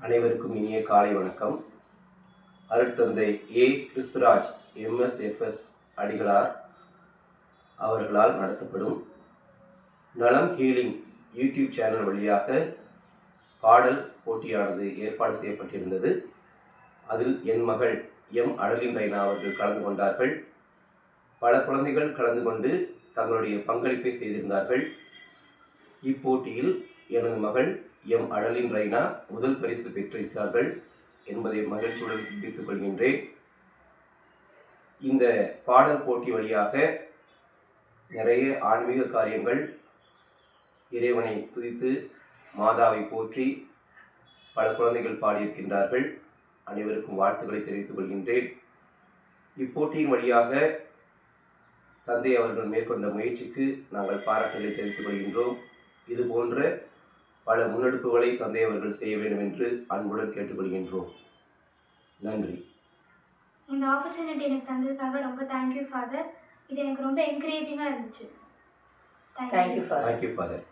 அனைவருக்கும் இனிய காலை வணக்கம். அருட்தந்தை ஏ. கிறிஸ்ராஜ் எம்எஸ்எஃப்எஸ் அடிகளார் அவர்களால் நடத்தப்படும் நலம் ஹீலிங் யூடியூப் சேனல் வழியாக பாடல் போட்டியானது ஏற்பாடு செய்யப்பட்டிருந்தது. அதில் என் மகள் எம். அடலின் ரைனா அவர்கள் கலந்து கொண்டார்கள். பல குழந்தைகள் கலந்து கொண்டு தங்களுடைய பங்களிப்பை செய்திருந்தார்கள். இப்போட்டியில் எனது மகள் எம் அடலின் ரைனா முதல் பரிசு பெற்றிருக்கிறார்கள் என்பதை மகிழ்ச்சியுடன் தெரிவித்துக் கொள்கின்றேன். இந்த பாடல் போட்டி வழியாக நிறைய ஆன்மீக காரியங்கள் இறைவனை துதித்து மாதாவை போற்றி பல குழந்தைகள் பாடியிருக்கின்றார்கள். அனைவருக்கும் வாழ்த்துக்களை தெரிவித்துக் கொள்கின்றேன். இப்போட்டியின் வழியாக தந்தை அவர்கள் மேற்கொண்ட முயற்சிக்கு நாங்கள் பாராட்டுகளை தெரிவித்துக் கொள்கின்றோம். இது போன்ற பல முன்னெடுப்புகளை தந்தை அவர்கள் செய்ய வேண்டும் என்று அன்புடன் கேட்டுக்கொள்கின்றோம். நன்றி. இந்த ஆப்பர்ச்சுனிட்டி எனக்கு தந்ததுக்காக ரொம்ப தேங்க்யூ ஃபாதர் இது எனக்கு ரொம்ப என்கரேஜிங்காக இருந்துச்சு. Thank you father thank you father